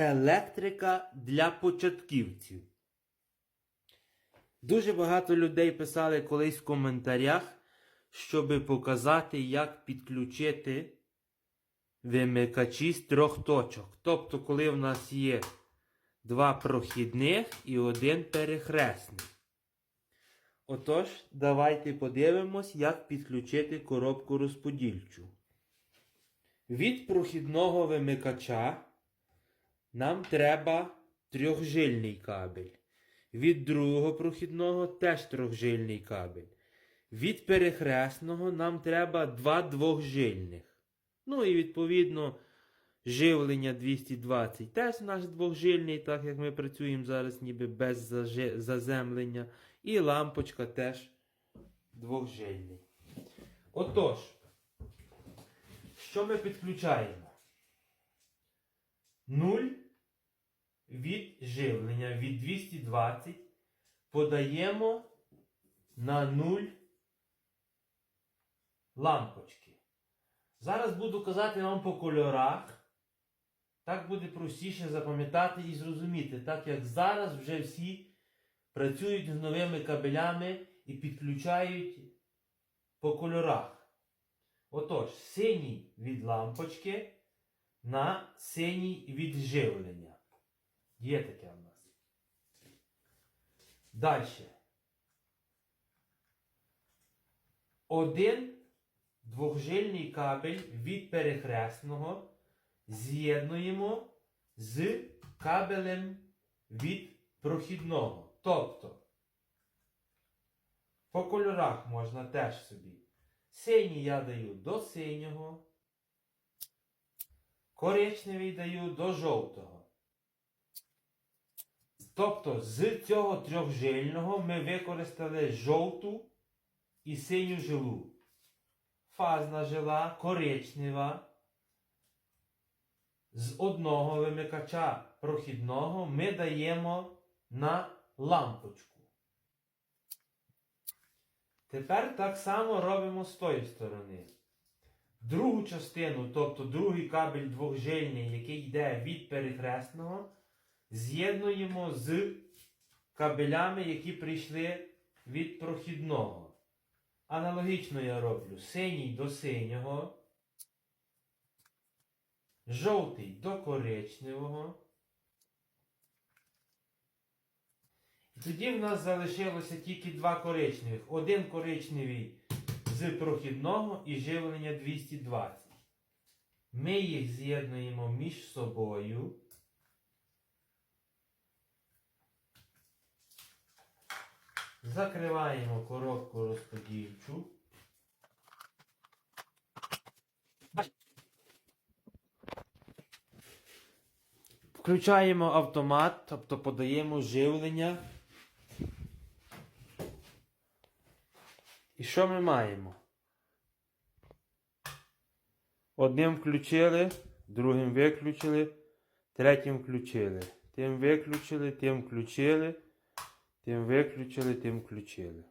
Електрика для початківців. Дуже багато людей писали колись в коментарях, щоб показати, як підключити вимикачі з трьох точок. Тобто, коли в нас є два прохідних і один перехресний. Отож, давайте подивимось, як підключити коробку розподільчу. Від прохідного вимикача нам треба трьохжильний кабель. Від другого прохідного теж трьохжильний кабель. Від перехресного нам треба два двохжильних. Ну і відповідно живлення 220 теж наш двохжильний, так як ми працюємо зараз ніби без заземлення. І лампочка теж двохжильний. Отож, що ми підключаємо? 0 від живлення від 220 подаємо на 0 лампочки. Зараз буду казати вам по кольорах. Так буде простіше запам'ятати і зрозуміти, так як зараз вже всі працюють з новими кабелями і підключають по кольорах. Отож, синій від лампочки на синій від живлення. Є таке в нас. Далі. Один двохжильний кабель від перехресного з'єднуємо з кабелем від прохідного. Тобто, по кольорах можна теж собі. Синій я даю до синього, коричневий даю до жовтого. Тобто з цього трьохжильного ми використали жовту і синю жилу. Фазна жила коричнева. З одного вимикача прохідного ми даємо на лампочку. Тепер так само робимо з тої сторони. Другу частину, тобто другий кабель двохжильний, який йде від перехресного, з'єднуємо з кабелями, які прийшли від прохідного. Аналогічно я роблю синій до синього, жовтий до коричневого. І тоді в нас залишилося тільки два коричневих. Один коричневий з прохідного і живлення 220. Ми їх з'єднуємо між собою. Закриваємо коробку розподільчу. Включаємо автомат, тобто подаємо живлення. І що ми маємо? Одним включили, другим виключили, третім включили. Тим виключили, тим включили, тим виключили, тим включили.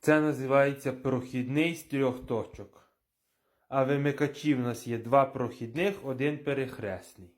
Це називається прохідний з трьох точок. А вимикачів в нас є два прохідних, один перехресний.